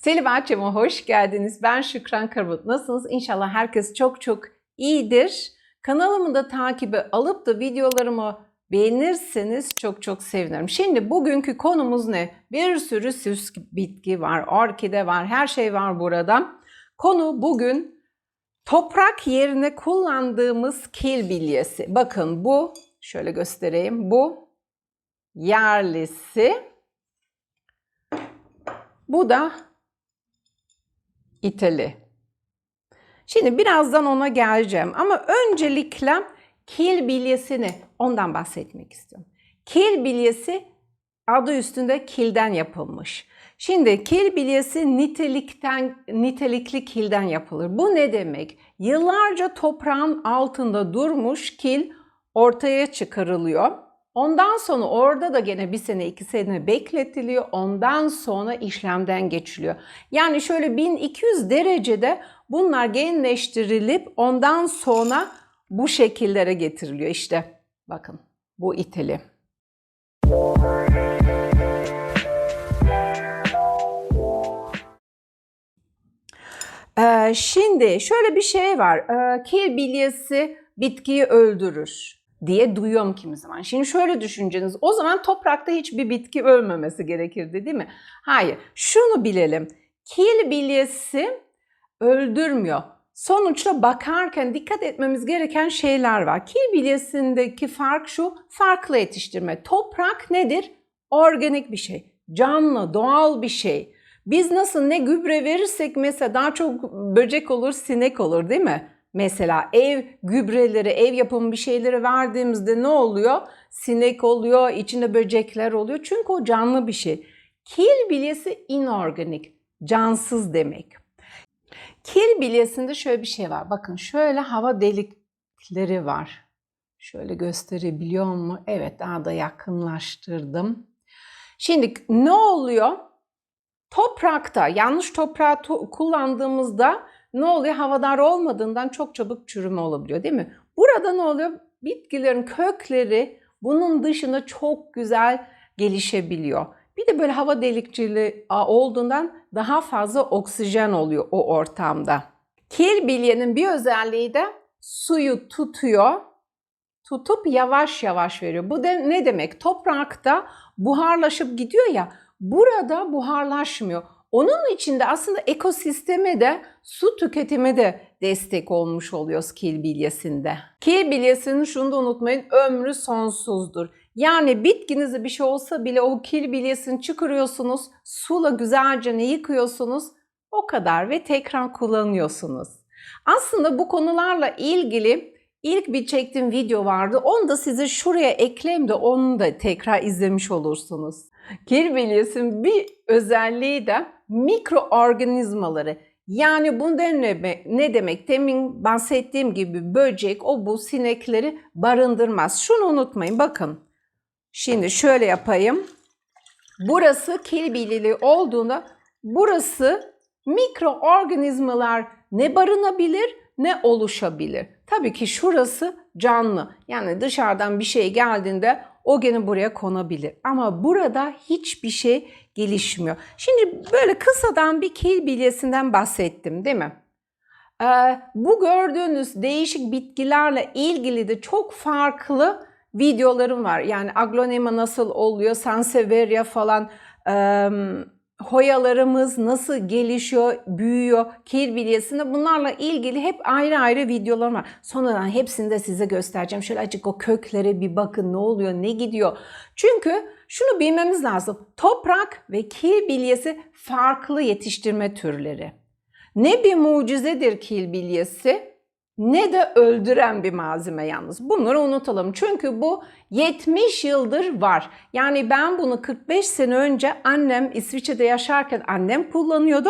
Selim Açım'a hoş geldiniz. Ben Şükran Karabut. Nasılsınız? İnşallah herkes çok çok iyidir. Kanalımı da takibi alıp da videolarımı beğenirseniz çok çok sevinirim. Şimdi bugünkü konumuz ne? Bir sürü süs bitki var, orkide var, her şey var burada. Konu bugün toprak yerine kullandığımız kil bilyesi. Bakın bu, şöyle göstereyim. Bu yerlisi. Bu da İtali. Şimdi birazdan ona geleceğim ama öncelikle kil bilyesini ondan bahsetmek istiyorum. Kil bilyesi adı üstünde kilden yapılmış. Şimdi kil bilyesi nitelikten nitelikli kilden yapılır. Bu ne demek? Yıllarca toprağın altında durmuş kil ortaya çıkarılıyor. Ondan sonra orada da gene bir sene iki sene bekletiliyor. Ondan sonra işlemden geçiliyor. Yani şöyle 1200 derecede bunlar genleştirilip ondan sonra bu şekillere getiriliyor. İşte bakın bu iteli. Ee, şimdi şöyle bir şey var. Ee, kil bilyesi bitkiyi öldürür diye duyuyorum kimi zaman. Şimdi şöyle düşünceniz. O zaman toprakta hiçbir bitki ölmemesi gerekirdi değil mi? Hayır. Şunu bilelim. Kil bilyesi öldürmüyor. Sonuçta bakarken dikkat etmemiz gereken şeyler var. Kil bilyesindeki fark şu, farklı yetiştirme. Toprak nedir? Organik bir şey. Canlı, doğal bir şey. Biz nasıl ne gübre verirsek mesela daha çok böcek olur, sinek olur değil mi? Mesela ev gübreleri, ev yapımı bir şeyleri verdiğimizde ne oluyor? Sinek oluyor, içinde böcekler oluyor. Çünkü o canlı bir şey. Kil bilyesi inorganik, cansız demek. Kil bilyesinde şöyle bir şey var. Bakın şöyle hava delikleri var. Şöyle gösterebiliyor mu? Evet daha da yakınlaştırdım. Şimdi ne oluyor? Toprakta yanlış toprağı to- kullandığımızda ne oluyor? Havadar olmadığından çok çabuk çürüme olabiliyor değil mi? Burada ne oluyor? Bitkilerin kökleri bunun dışında çok güzel gelişebiliyor. Bir de böyle hava delikçili olduğundan daha fazla oksijen oluyor o ortamda. Kil bilyenin bir özelliği de suyu tutuyor, tutup yavaş yavaş veriyor. Bu da ne demek? Toprakta buharlaşıp gidiyor ya, burada buharlaşmıyor. Onun içinde aslında ekosisteme de su tüketimi de destek olmuş oluyor kil bilyesinde. Kil bilyesinin şunu da unutmayın ömrü sonsuzdur. Yani bitkinize bir şey olsa bile o kil bilyesini çıkarıyorsunuz, suyla güzelce ne yıkıyorsunuz o kadar ve tekrar kullanıyorsunuz. Aslında bu konularla ilgili ilk bir çektiğim video vardı. Onu da size şuraya ekleyeyim de onu da tekrar izlemiş olursunuz. Kil bilyesinin bir özelliği de mikroorganizmaları. Yani bu ne demek? Temin bahsettiğim gibi böcek, o bu sinekleri barındırmaz. Şunu unutmayın. Bakın. Şimdi şöyle yapayım. Burası kil bilyeli olduğunda burası mikroorganizmalar ne barınabilir ne oluşabilir. Tabii ki şurası canlı. Yani dışarıdan bir şey geldiğinde o gene buraya konabilir. Ama burada hiçbir şey gelişmiyor. Şimdi böyle kısadan bir kil bilyesinden bahsettim değil mi? Ee, bu gördüğünüz değişik bitkilerle ilgili de çok farklı videolarım var. Yani aglonema nasıl oluyor, Sansevieria falan, e, hoyalarımız nasıl gelişiyor, büyüyor, kil bilyesinde bunlarla ilgili hep ayrı ayrı videolarım var. Sonradan hepsini de size göstereceğim. Şöyle açık o köklere bir bakın ne oluyor, ne gidiyor. Çünkü şunu bilmemiz lazım. Toprak ve kil bilyesi farklı yetiştirme türleri. Ne bir mucizedir kil bilyesi ne de öldüren bir malzeme yalnız. Bunları unutalım. Çünkü bu 70 yıldır var. Yani ben bunu 45 sene önce annem İsviçre'de yaşarken annem kullanıyordu.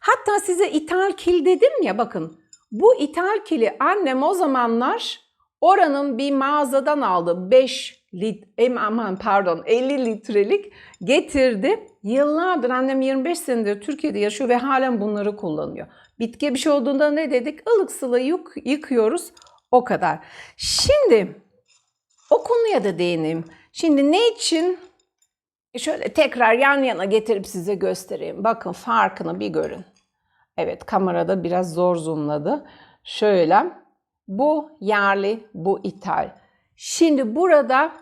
Hatta size ithal kil dedim ya bakın. Bu ithal kili annem o zamanlar oranın bir mağazadan aldı. 5 lit, aman pardon 50 litrelik getirdi. Yıllardır annem 25 senedir Türkiye'de yaşıyor ve halen bunları kullanıyor. Bitkiye bir şey olduğunda ne dedik? Ilık sıla yık, yıkıyoruz. O kadar. Şimdi o konuya da değineyim. Şimdi ne için E şöyle tekrar yan yana getirip size göstereyim. Bakın farkını bir görün. Evet kamerada biraz zor zoomladı. Şöyle bu yerli, bu ithal. Şimdi burada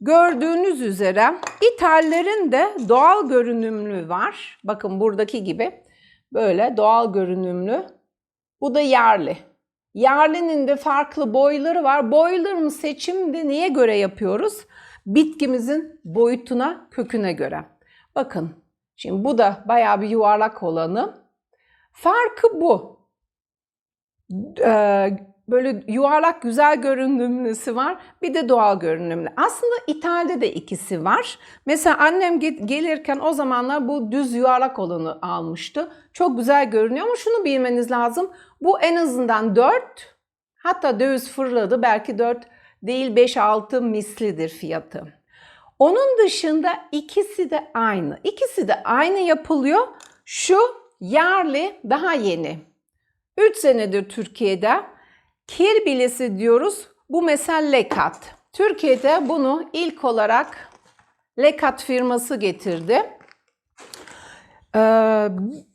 gördüğünüz üzere ithallerin de doğal görünümlü var. Bakın buradaki gibi böyle doğal görünümlü. Bu da yerli. Yerlinin de farklı boyları var. Boylarımı seçimde neye göre yapıyoruz? Bitkimizin boyutuna, köküne göre. Bakın şimdi bu da bayağı bir yuvarlak olanı. Farkı bu. Ee, böyle yuvarlak güzel görünümlüsü var. Bir de doğal görünümlü. Aslında ithalde de ikisi var. Mesela annem gelirken o zamanlar bu düz yuvarlak olanı almıştı. Çok güzel görünüyor ama şunu bilmeniz lazım. Bu en azından 4 hatta döviz fırladı belki 4 değil 5-6 mislidir fiyatı. Onun dışında ikisi de aynı. İkisi de aynı yapılıyor. Şu yerli daha yeni. 3 senedir Türkiye'de kir bilesi diyoruz. Bu mesela Lekat. Türkiye'de bunu ilk olarak Lekat firması getirdi. Ee,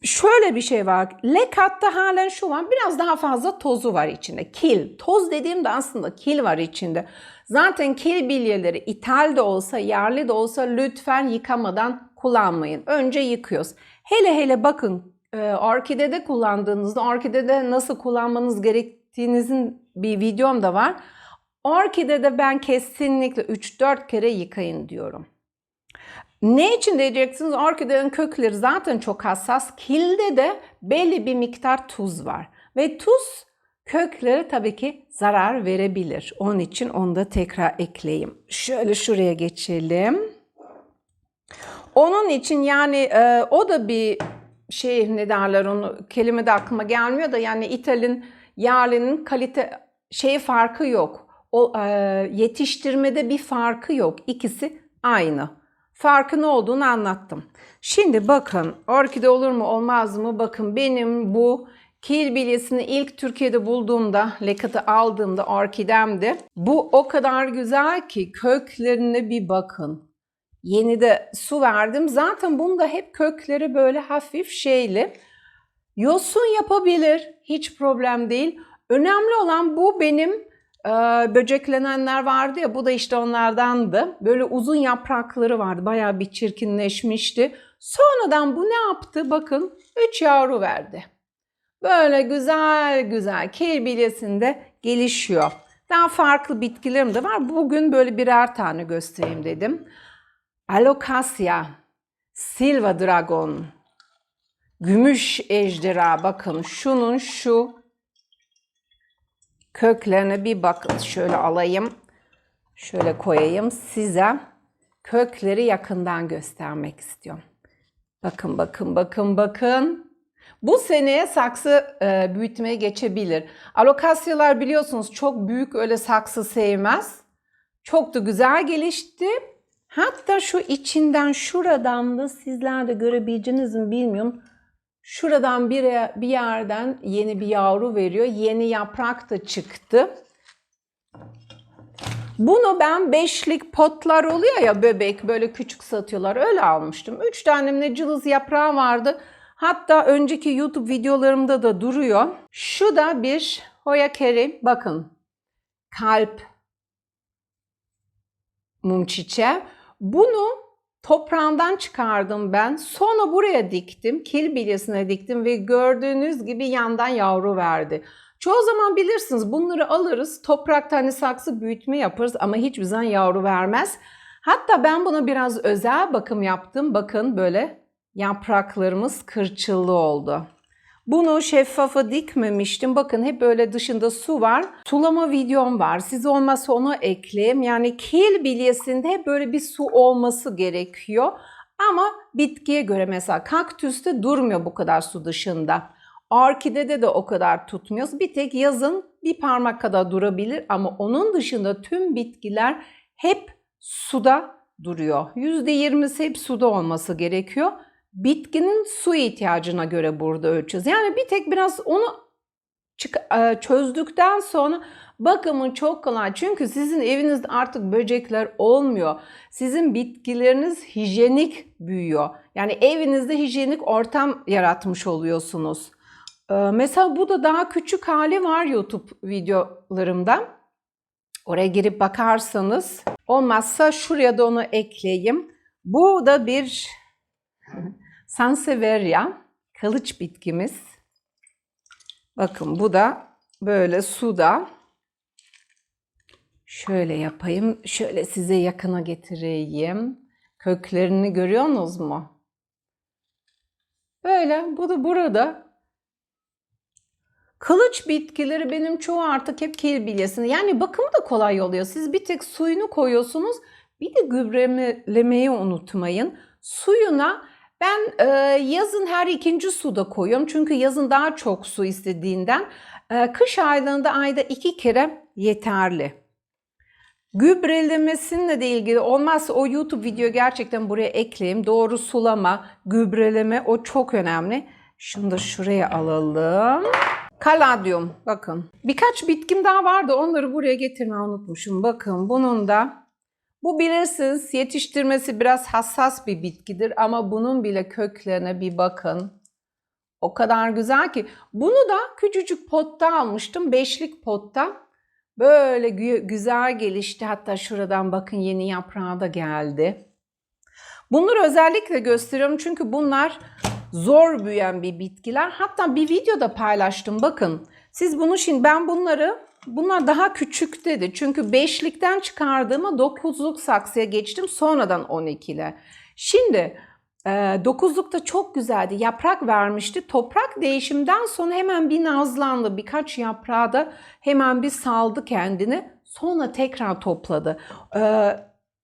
şöyle bir şey var. Lekat'ta halen şu var. Biraz daha fazla tozu var içinde. Kil. Toz dediğimde aslında kil var içinde. Zaten kil bilyeleri ithal de olsa, yerli de olsa lütfen yıkamadan kullanmayın. Önce yıkıyoruz. Hele hele bakın e, orkidede kullandığınızda orkidede nasıl kullanmanız gerektiğinizin bir videom da var. Orkidede ben kesinlikle 3-4 kere yıkayın diyorum. Ne için diyeceksiniz? Orkidenin kökleri zaten çok hassas. Kilde de belli bir miktar tuz var. Ve tuz kökleri tabii ki zarar verebilir. Onun için onu da tekrar ekleyeyim. Şöyle şuraya geçelim. Onun için yani e, o da bir şey ne derler onu kelime de aklıma gelmiyor da yani İtal'in yerlinin kalite şey farkı yok. O e, yetiştirmede bir farkı yok. İkisi aynı. Farkı ne olduğunu anlattım. Şimdi bakın orkide olur mu olmaz mı? Bakın benim bu kil bilyesini ilk Türkiye'de bulduğumda, lekatı aldığımda orkidemdi. Bu o kadar güzel ki köklerine bir bakın. Yeni de su verdim. Zaten bunda hep kökleri böyle hafif şeyli. Yosun yapabilir. Hiç problem değil. Önemli olan bu benim e, böceklenenler vardı ya bu da işte onlardandı. Böyle uzun yaprakları vardı. Bayağı bir çirkinleşmişti. Sonradan bu ne yaptı? Bakın 3 yavru verdi. Böyle güzel güzel kil bilyesinde gelişiyor. Daha farklı bitkilerim de var. Bugün böyle birer tane göstereyim dedim. Alocasia, Silva Dragon, Gümüş ejderha. Bakın şunun şu köklerine bir bakın. Şöyle alayım. Şöyle koyayım size. Kökleri yakından göstermek istiyorum. Bakın bakın bakın bakın. Bu seneye saksı e, büyütmeye geçebilir. Alokasyalar biliyorsunuz çok büyük öyle saksı sevmez. Çok da güzel gelişti. Hatta şu içinden şuradan da sizler de görebileceğiniz mi bilmiyorum. Şuradan bir, bir yerden yeni bir yavru veriyor. Yeni yaprak da çıktı. Bunu ben beşlik potlar oluyor ya bebek böyle küçük satıyorlar öyle almıştım. Üç tane ne cılız yaprağı vardı. Hatta önceki YouTube videolarımda da duruyor. Şu da bir Hoya Keri. Bakın kalp mum çiçeği. Bunu toprağından çıkardım ben. Sonra buraya diktim. Kil bilyesine diktim ve gördüğünüz gibi yandan yavru verdi. Çoğu zaman bilirsiniz bunları alırız. Toprakta hani saksı büyütme yaparız ama hiçbir zaman yavru vermez. Hatta ben buna biraz özel bakım yaptım. Bakın böyle yapraklarımız kırçıllı oldu. Bunu şeffafa dikmemiştim. Bakın hep böyle dışında su var. Sulama videom var. Siz olmazsa onu ekleyeyim. Yani kil bilyesinde böyle bir su olması gerekiyor. Ama bitkiye göre mesela kaktüste durmuyor bu kadar su dışında. Orkidede de o kadar tutmuyoruz. Bir tek yazın bir parmak kadar durabilir ama onun dışında tüm bitkiler hep suda duruyor. %20'si hep suda olması gerekiyor bitkinin su ihtiyacına göre burada ölçeceğiz. Yani bir tek biraz onu çözdükten sonra Bakımı çok kolay. Çünkü sizin evinizde artık böcekler olmuyor. Sizin bitkileriniz hijyenik büyüyor. Yani evinizde hijyenik ortam yaratmış oluyorsunuz. Ee, mesela bu da daha küçük hali var YouTube videolarımda. Oraya girip bakarsanız olmazsa şuraya da onu ekleyeyim. Bu da bir Sansevieria kılıç bitkimiz. Bakın bu da böyle suda. Şöyle yapayım. Şöyle size yakına getireyim. Köklerini görüyorsunuz mu? Böyle bu da burada. Kılıç bitkileri benim çoğu artık hep kil bilyesini. Yani bakımı da kolay oluyor. Siz bir tek suyunu koyuyorsunuz. Bir de gübrelemeyi unutmayın. Suyuna ben e, yazın her ikinci suda koyuyorum. Çünkü yazın daha çok su istediğinden. E, kış aylarında ayda iki kere yeterli. Gübrelemesiyle de ilgili olmazsa o YouTube video gerçekten buraya ekleyeyim. Doğru sulama, gübreleme o çok önemli. Şunu da şuraya alalım. Kaladyum bakın. Birkaç bitkim daha vardı onları buraya getirmeyi unutmuşum. Bakın bunun da bu bilirsiniz yetiştirmesi biraz hassas bir bitkidir ama bunun bile köklerine bir bakın. O kadar güzel ki. Bunu da küçücük potta almıştım. Beşlik potta. Böyle gü- güzel gelişti. Hatta şuradan bakın yeni yaprağı da geldi. Bunları özellikle gösteriyorum çünkü bunlar zor büyüyen bir bitkiler. Hatta bir videoda paylaştım. Bakın siz bunu şimdi ben bunları bunlar daha küçük dedi. Çünkü beşlikten çıkardığıma dokuzluk saksıya geçtim. Sonradan 12 ile. Şimdi e, dokuzlukta çok güzeldi. Yaprak vermişti. Toprak değişimden sonra hemen bir nazlandı. Birkaç yaprağı da hemen bir saldı kendini. Sonra tekrar topladı. E,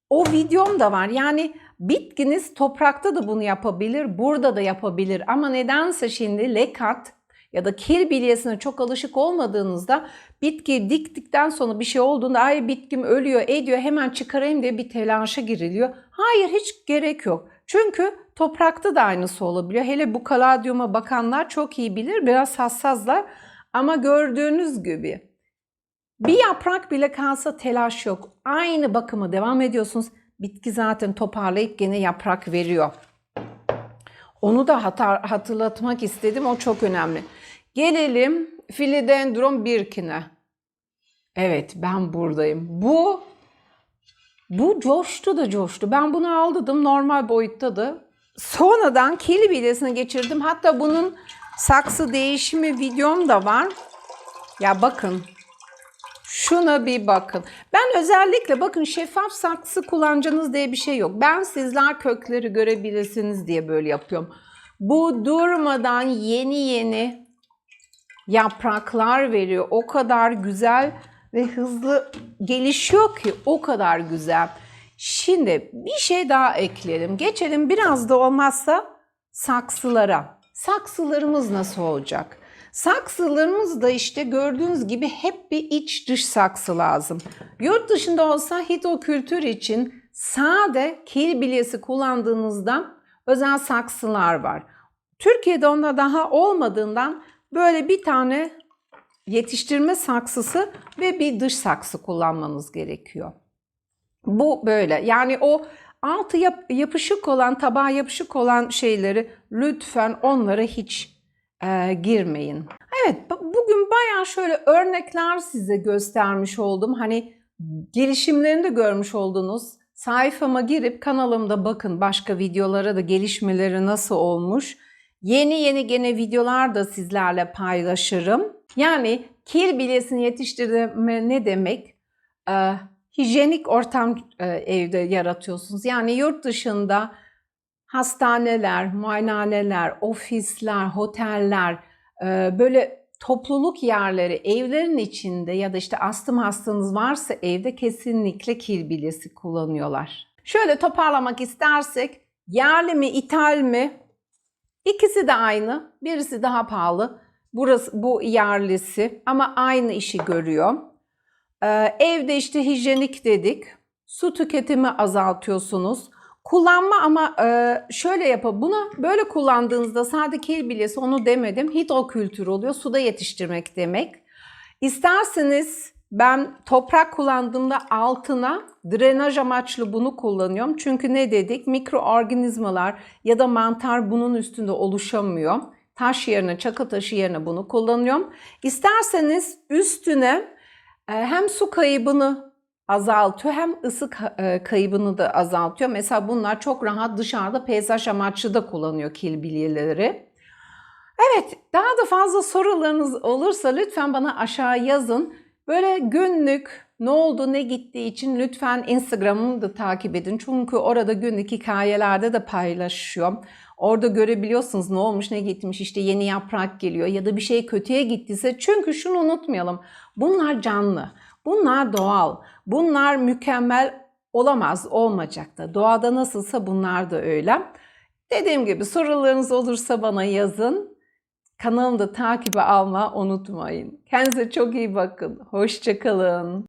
o videom da var. Yani bitkiniz toprakta da bunu yapabilir, burada da yapabilir. Ama nedense şimdi lekat ya da kil bilyesine çok alışık olmadığınızda bitki diktikten sonra bir şey olduğunda ay bitkim ölüyor ediyor hemen çıkarayım diye bir telaşa giriliyor. Hayır hiç gerek yok. Çünkü toprakta da aynısı olabiliyor. Hele bu kaladyuma bakanlar çok iyi bilir. Biraz hassaslar. Ama gördüğünüz gibi bir yaprak bile kalsa telaş yok. Aynı bakıma devam ediyorsunuz. Bitki zaten toparlayıp gene yaprak veriyor. Onu da hatırlatmak istedim. O çok önemli. Gelelim Philodendron birkine. Evet ben buradayım. Bu bu coştu da coştu. Ben bunu aldım normal boyuttadı. Sonradan kili bilesine geçirdim. Hatta bunun saksı değişimi videom da var. Ya bakın Şuna bir bakın. Ben özellikle bakın şeffaf saksı kullanacağınız diye bir şey yok. Ben sizler kökleri görebilirsiniz diye böyle yapıyorum. Bu durmadan yeni yeni yapraklar veriyor. O kadar güzel ve hızlı gelişiyor ki o kadar güzel. Şimdi bir şey daha ekleyelim. Geçelim biraz da olmazsa saksılara. Saksılarımız nasıl olacak? Saksılarımız da işte gördüğünüz gibi hep bir iç dış saksı lazım. Yurt dışında olsa hidrokültür için sade kil bilyesi kullandığınızda özel saksılar var. Türkiye'de onda daha olmadığından böyle bir tane yetiştirme saksısı ve bir dış saksı kullanmanız gerekiyor. Bu böyle. Yani o altı yap- yapışık olan, tabağa yapışık olan şeyleri lütfen onlara hiç e, girmeyin. Evet, bu- bugün bayağı şöyle örnekler size göstermiş oldum. Hani gelişimlerini de görmüş oldunuz. Sayfama girip kanalımda bakın başka videolara da gelişmeleri nasıl olmuş. Yeni yeni gene videolar da sizlerle paylaşırım. Yani kil bilyesini yetiştirme ne demek? Ee, hijyenik ortam e, evde yaratıyorsunuz. Yani yurt dışında hastaneler, muayenehaneler, ofisler, oteller, e, böyle topluluk yerleri evlerin içinde ya da işte astım hastanız varsa evde kesinlikle kil bilyesi kullanıyorlar. Şöyle toparlamak istersek yerli mi ithal mi? İkisi de aynı. Birisi daha pahalı. Burası bu yerlisi ama aynı işi görüyor. Ee, evde işte hijyenik dedik. Su tüketimi azaltıyorsunuz. Kullanma ama e, şöyle yapın. Bunu böyle kullandığınızda sadece kil bilyesi onu demedim. Hidrokültür oluyor. Suda yetiştirmek demek. İsterseniz Ben toprak kullandığımda altına drenaj amaçlı bunu kullanıyorum. Çünkü ne dedik? Mikroorganizmalar ya da mantar bunun üstünde oluşamıyor. Taş yerine, çakıl taşı yerine bunu kullanıyorum. İsterseniz üstüne e, hem su kaybını azaltıyor hem ısı e, kaybını da azaltıyor. Mesela bunlar çok rahat dışarıda peyzaj amaçlı da kullanıyor kil bilyeleri. Evet, daha da fazla sorularınız olursa lütfen bana aşağı yazın. Böyle günlük ne oldu ne gittiği için lütfen Instagram'ımı da takip edin. Çünkü orada günlük hikayelerde de paylaşıyorum. Orada görebiliyorsunuz ne olmuş ne gitmiş işte yeni yaprak geliyor ya da bir şey kötüye gittiyse. Çünkü şunu unutmayalım bunlar canlı, bunlar doğal, bunlar mükemmel olamaz olmayacak da. Doğada nasılsa bunlar da öyle. Dediğim gibi sorularınız olursa bana yazın. Kanalımda takibi alma unutmayın. Kendinize çok iyi bakın. Hoşçakalın.